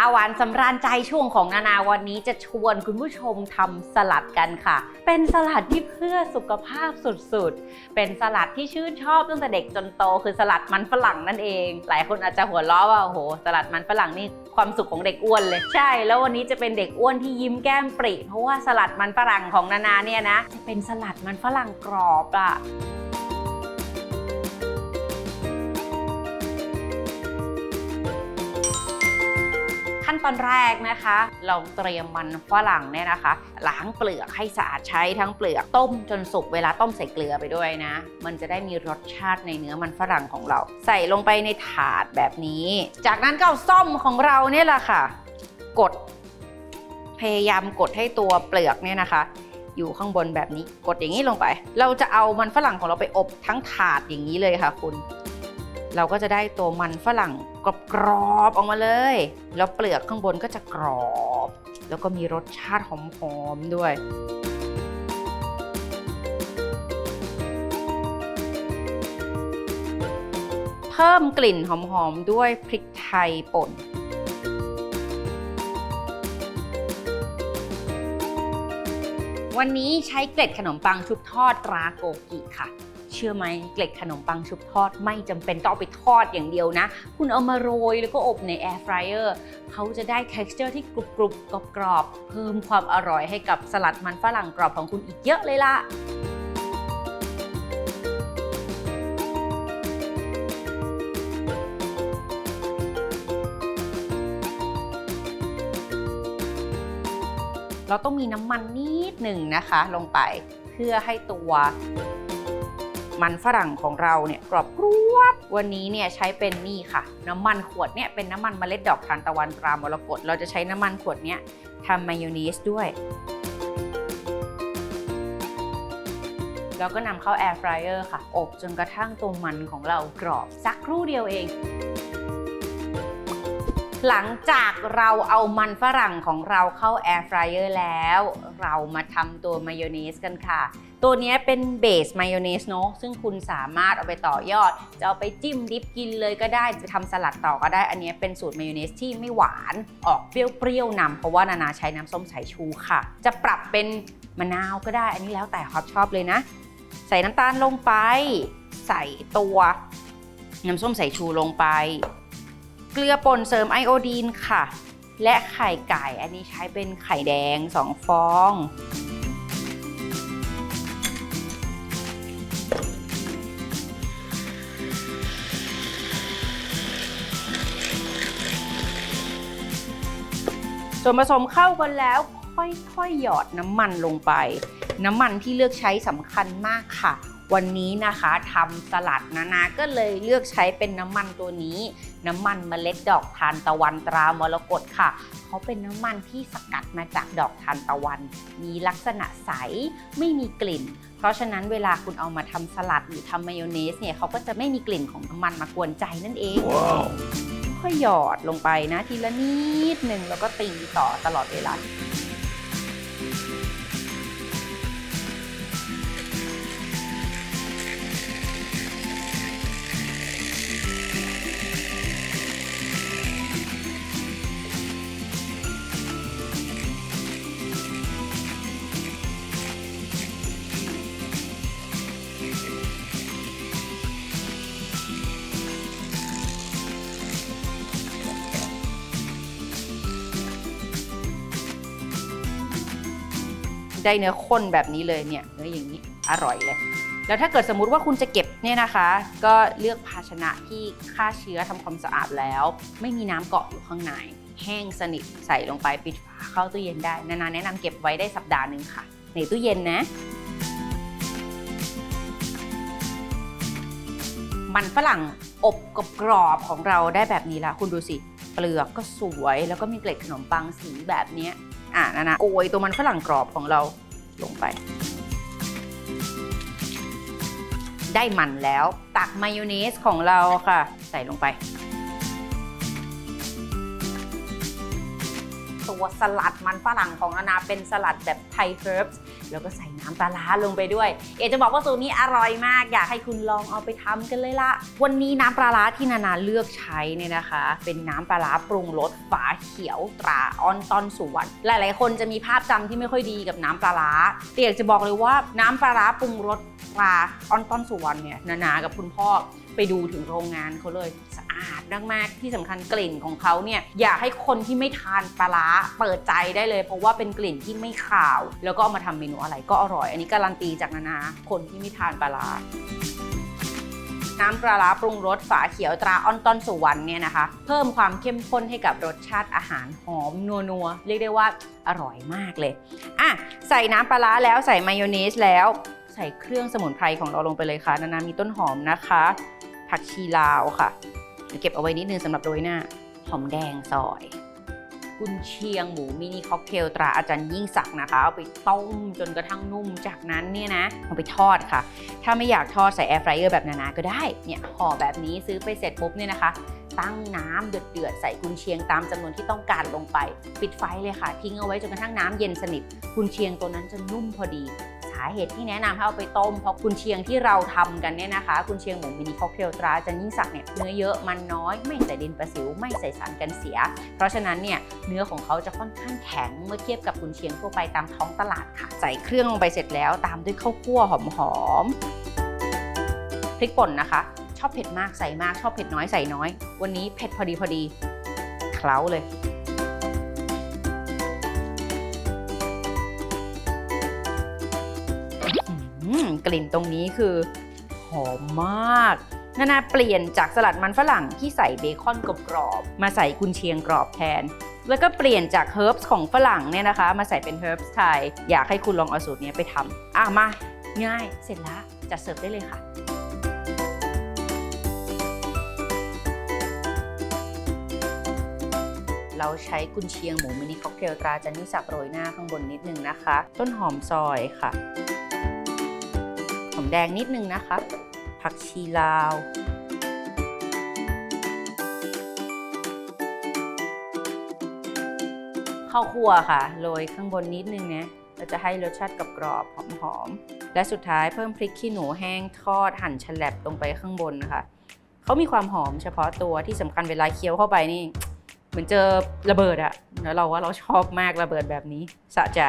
าวหวานสำราญใจช่วงของนานาวันนี้จะชวนคุณผู้ชมทำสลัดกันค่ะ เป็นสลัดที่เพื่อสุขภาพสุดๆ เป็นสลัดที่ชื่นชอบตั้งแต่เด็กจนโต คือสลัดมันฝรั่งนั่นเอง หลายคนอาจจะหัวเราะว่าโอ้โหสลัดมันฝรั่งนี่ความสุขของเด็กอ้วนเลยใช่ แล้ววันนี้จะเป็นเด็กอ้วนที่ยิ้มแก้มปริเพราะว่าสลัดมันฝรั่งของนานาเนี่ยนะจะเป็นสลัดมันฝรั่งกรอบอะ ตอนแรกนะคะ เราเตรียมมันฝรั่งเนี่ยนะคะ ล้างเปลือกให้สะอาดใช้ทั้งเปลือกต้มจนสุกเวลาต้มใส่เกลือไปด้วยนะ มันจะได้มีรสชาติในเนื้อมันฝรั่งของเรา ใส่ลงไปในถาดแบบนี้ จากนั้นก็เอาส้อมของเราเนี่ยแหละค่ะ กด พยายามกดให้ตัวเปลือกเนี่ยนะคะอยู่ข้างบนแบบนี้กดอย่างนี้ลงไป เราจะเอามันฝรั่งของเราไปอบทั้งถาดอย่างนี้เลยค่ะคุณ เราก็จะได้ตัวมันฝรั่งกรอบๆออกมาเลย แล้วเปลือกข้างบนก็จะกรอบ แล้วก็มีรสชาติหอมๆด้วยเพิ่มกลิ่นหอมๆด้วยพริกไทยป่น วันนี้ใช้เกล็ดขนมปังชุบทอดตราโกกิค่ะ ชื่อไหมเกล็ดขนมปังชุบทอดไม่จำเป็นต้องเอาไปทอดอย่างเดียวนะ คุณเอามาโรยแล้วก็อบในแอร์ฟรายเออร์เขาจะได้ t e x t อร์ที่กรุบกรุบกรอบกรอบเพิ่มความอร่อยให้กับสลัดมันฝรั่งกรอบของคุณอีกเยอะเลยล่ะเราต้องมีน้ำมันนิดหนึ่งนะคะลงไปเพื่อให้ตัว มันฝรั่งของเราเนี่ยกรอบกรวบวันนี้เนี่ยใช้เป็นนี่ค่ะ น้ำมันขวดเนี่ยเป็นน้ำมันเมล็ดดอกทานตะวันตรามรกตเราจะใช้น้ำมันขวดเนี้ยทำมายองเนสด้วยแล้วก็นำเข้าแอร์ฟรายเออร์ค่ะ อบจนกระทั่งตัวมันของเรากรอบ สักครู่เดียวเอง หลังจากเราเอามันฝรั่งของเราเข้าแอร์ฟรายเออร์แล้ว เรามาทำตัวมายองเนสกันค่ะ ตัวนี้เป็นเบสมายองเนสเนาะซึ่งคุณสามารถเอาไปต่อยอด จะเอาไปจิ้มดิฟกินเลยก็ได้จะทำสลัดต่อก็ได้ อันนี้เป็นสูตรมายองเนสที่ไม่หวานออกเปรี้ยวๆนำเพราะว่านานาใช้น้ำส้มสายชูค่ะ จะปรับเป็นมะนาวก็ได้ อันนี้แล้วแต่ความชอบเลยนะ ใส่น้ำตาลลงไป ใส่ตัวน้ำส้มสายชูลงไป เกลือป่นเสริมไอโอดีนค่ะ และไข่ไก่อันนี้ใช้เป็นไข่แดง 2 ฟอง ส่วนผสมเข้ากันแล้วค่อยๆหยอดน้ำมันลงไป น้ำมันที่เลือกใช้สำคัญมากค่ะ วันนี้นะคะทำสลัดนานาก็เลยเลือกใช้เป็นน้ำมันตัวนี้ น้ำมันเมล็ดดอกทานตะวันตรามรกตค่ะเขาเป็นน้ำมันที่สกัดมาจากดอกทานตะวัน มีลักษณะใสไม่มีกลิ่น เพราะฉะนั้นเวลาคุณเอามาทำสลัดหรือทำมายองเนสเนี่ยเขาก็จะไม่มีกลิ่นของน้ำมันมากวนใจนั่นเองค่ อยหยอดลงไปนะทีละนิดหนึ่งแล้วก็ตีต่อตลอดเวลา ได้เนื้อข้นแบบนี้เลยเนี่ยเนื้ออย่างนี้อร่อยเลย แล้วถ้าเกิดสมมุติว่าคุณจะเก็บเนี่ยนะคะ ก็เลือกภาชนะที่ฆ่าเชื้อทำความสะอาดแล้ว ไม่มีน้ำเกาะอยู่ข้างในแห้งสนิทใส่ลงไปปิดฝาเข้าตู้เย็นได้นานาแนะนำเก็บไว้ได้สัปดาห์หนึ่งค่ะ ในตู้เย็นนะ มันฝรั่งอบกรอบของเราได้แบบนี้ละคุณดูสิเปลือกก็สวยแล้วก็มีเกล็ดขนมปังสีแบบนี้ อะนะนะโกยตัวมันฝรั่งกรอบของเราลงไป ได้มันแล้ว ตักมายองเนสของเราค่ะ ใส่ลงไป ตัวสลัดมันฝรั่งของนานาเป็นสลัดแบบไทยเฮิร์บแล้วก็ใส่น้ำปลาร้าลงไปด้วย เอจะบอกว่าสูตรนี้อร่อยมาก อยากให้คุณลองเอาไปทำกันเลยละวันนี้น้ำปลาร้าที่นานาเลือกใช้เนี่ยนะคะ เป็นน้ำปลาร้าปรุงรสฝาเขียวตราออนตอนสวรรณหลาย ๆ คนจะมีภาพจำที่ไม่ค่อยดีกับน้ำปลาร้าแต่อยากจะบอกเลยว่าน้ำปลาร้าปรุงรสตราออนตอนสวรรณเนี่ยนานากับคุณพ่อ ไปดูถึงโรงงานเขาเลยสะอาดมากๆที่สำคัญกลิ่นของเขาเนี่ยอยากให้คนที่ไม่ทานปลาร้าเปิดใจได้เลย เพราะว่าเป็นกลิ่นที่ไม่ขาว แล้วก็เอามาทำเมนูอะไรก็อร่อย อันนี้การันตีจากนานาคนที่ไม่ทานปลาร้าน้ำปลาร้าปรุงรสฝาเขียวตราออนต้อนสุวรรณเนี่ยนะคะ เพิ่มความเข้มข้นให้กับรสชาติอาหารหอมนัวๆเรียกได้ว่าอร่อยมากเลยอะใส่น้ำปลาร้าแล้วใส่มายองเนสแล้ว ใส่เครื่องสมุนไพรของเราลงไปเลยค่ะ นานามีต้นหอมนะคะ ผักชีลาวค่ะเก็บเอาไว้นิดนึงสำหรับโรยหน้าหอมแดงซอย กุนเชียงหมูมินิค็อกเทลตราอาจารย์ยิ่งศักดิ์นะคะ เอาไปต้มจนกระทั่งนุ่มจากนั้นเนี่ยนะเอาไปทอดค่ะ ถ้าไม่อยากทอดใส่แอร์ฟรายเออร์แบบนานาก็ได้เนี่ยห่อแบบนี้ซื้อไปเสร็จปุ๊บเนี่ยนะคะตั้งน้ำเดือดๆใส่กุนเชียงตามจำนวนที่ต้องการลงไป ปิดไฟเลยค่ะ ทิ้งเอาไว้จนกระทั่งน้ำเย็นสนิทกุนเชียงตัวนั้นจะนุ่มพอดีาเหตุที่แนะนำให้เอาไปต้ม เพราะกุนเชียงที่เราทำกันเนี่ยนะคะกุนเชียงหมูมินิค็อกเทลตราจันยิ่งศักเนี่ยเนื้อเยอะมันน้อย ไม่ใส่ดินประสิว ไม่ใส่สารกันเสีย เพราะฉะนั้นเนี่ยเนื้อของเขาจะค่อนข้างแข็งเมื่อเทียบกับกุนเชียงทั่วไปตามท้องตลาดค่ะ ใส่เครื่องลงไปเสร็จแล้วตามด้วยข้าวคั่วหอมๆพริกป่นนะคะ ชอบเผ็ดมากใส่มากชอบเผ็ดน้อยใส่น้อย วันนี้เผ็ดพอดีพอดีเคล้าเลย กลิ่นตรงนี้คือหอมมากนานาเปลี่ยนจากสลัดมันฝรั่งที่ใส่เบคอนกรอบๆมาใส่กุนเชียงกรอบแทน แล้วก็เปลี่ยนจากเฮิร์บของฝรั่งเนี่ยนะคะ มาใส่เป็นเฮิร์บไทย อยากให้คุณลองเอาสูตรนี้ไปทำอะมา ง่ายเสร็จแล้วจัดเสิร์ฟได้เลยค่ะเราใช้กุนเชียงหมูมินิค็อกเทลตราจันนิสักโรยหน้าข้างบนนิดนึงนะคะ ต้นหอมซอยค่ะ อมแดงนิดนึงนะคะ ผักชีลาว ข้าวคั่วค่ะ โรยข้างบนนิดนึงนะเราจะให้รสชาติกรอบๆหอมๆ และสุดท้ายเพิ่มพริกขี้หนูแห้งทอดหั่นฉลับลงไปข้างบนค่ะเขามีความหอมเฉพาะตัวที่สำคัญเวลาเคี้ยวเข้าไปนี่ เหมือนเจอระเบิดอะแล้วเราว่าเราชอบมากระเบิดแบบนี้สะใจ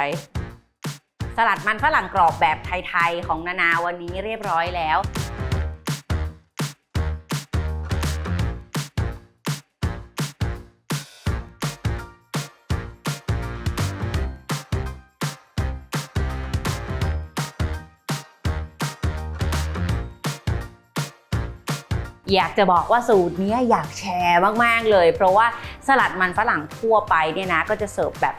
สลัดมันฝรั่งกรอบแบบไทยๆ ของนานาวันนี้เรียบร้อยแล้วอยากจะบอกว่าสูตรนี้อยากแชร์มาก ๆ เลย เพราะว่าสลัดมันฝรั่งทั่วไปเนี่ยนะ ก็จะเสิร์ฟแบบ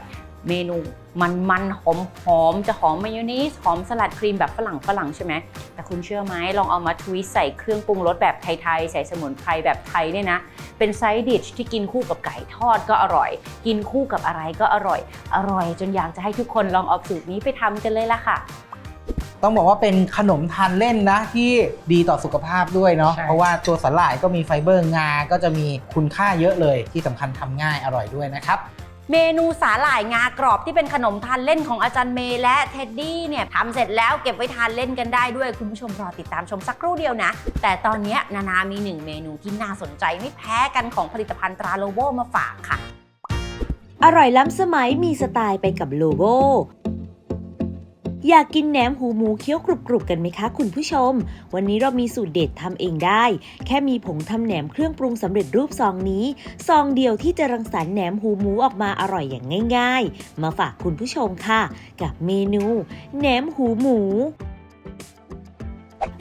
เมนูมันมันๆหอมหอมๆจะหอมมายองเนสหอมสลัดครีมแบบฝรั่งฝรั่งใช่ไหมแต่คุณเชื่อไหมลองเอามาทวิสต์ใส่เครื่องปรุงรสแบบไทยๆ ใส่สมุนไพรแบบไทยเนี่ยนะ เป็นไซด์ดิชที่กินคู่กับไก่ทอดก็อร่อย กินคู่กับอะไรก็อร่อย อร่อยจนอยากจะให้ทุกคนลองเอาสูตรนี้ไปทำกันเลยล่ะค่ะ ต้องบอกว่าเป็นขนมทานเล่นนะที่ดีต่อสุขภาพด้วยเนาะใช่ เพราะว่าตัวสาหร่ายก็มีไฟเบอร์งา ก็จะมีคุณค่าเยอะเลยที่สำคัญทำง่ายอร่อยด้วยนะครับ เมนูสาหร่ายงากรอบที่เป็นขนมทานเล่นของอาจารย์เมย์และเท็ดดี้เนี่ยทำเสร็จแล้วเก็บไว้ทานเล่นกันได้ด้วย คุณผู้ชมรอติดตามชมสักครู่เดียวนะ แต่ตอนนี้นานามีหนึ่งเมนูที่น่าสนใจไม่แพ้กันของผลิตภัณฑ์ตราโลโบมาฝากค่ะ อร่อยล้ำสมัยมีสไตล์ไปกับโลโบ อยากกินแหนมหูหมูเคี้ยวกรุบๆกันไหมคะคุณผู้ชม วันนี้เรามีสูตรเด็ดทำเองได้ แค่มีผงทำแหนมเครื่องปรุงสำเร็จรูปซองนี้ ซองเดียวที่จะรังสรรค์แหนมหูหมูออกมาอร่อยอย่างง่าย ๆ มาฝากคุณผู้ชมค่ะ กับเมนูแหนมหูหมู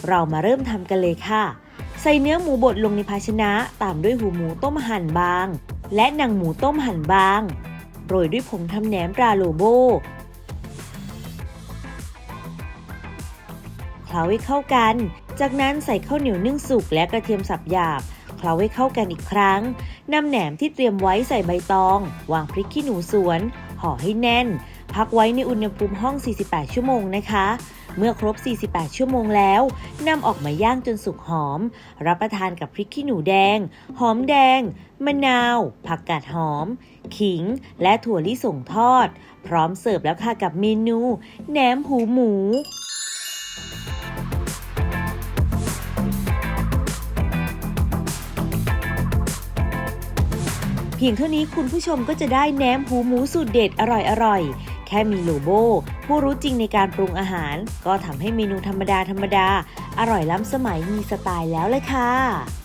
เรามาเริ่มทำกันเลยค่ะ ใส่เนื้อหมูบดลงในภาชนะตามด้วยหูหมูต้มหั่นบาง และหนังหมูต้มหั่นบางโรยด้วยผงทำแหนมราโลโบ เคล้าให้เข้ากัน จากนั้นใส่ข้าวเหนียวนึ่งสุกและกระเทียมสับหยาบเคล้าให้เข้ากันอีกครั้งนำแหนมที่เตรียมไว้ใส่ใบตอง วางพริกขี้หนูสวน ห่อให้แน่น พักไว้ในอุณหภูมิห้อง 48 ชั่วโมงนะคะ เมื่อครบ 48 ชั่วโมงแล้วนำออกมาย่างจนสุกหอม รับประทานกับพริกขี้หนูแดง หอมแดง มะนาว ผักกาดหอม ขิง และถั่วลิสงทอด พร้อมเสิร์ฟแล้วค่ะกับเมนูแหนมหูหมู พียงเท่านี้คุณผู้ชมก็จะได้แหนมหูหมูสูตรเด็ดอร่อยๆ แค่มีโลโบ ผู้รู้จริงในการปรุงอาหาร ก็ทำให้เมนูธรรมดาธรรมดา อร่อยล้ำสมัยมีสไตล์แล้วเลยค่ะ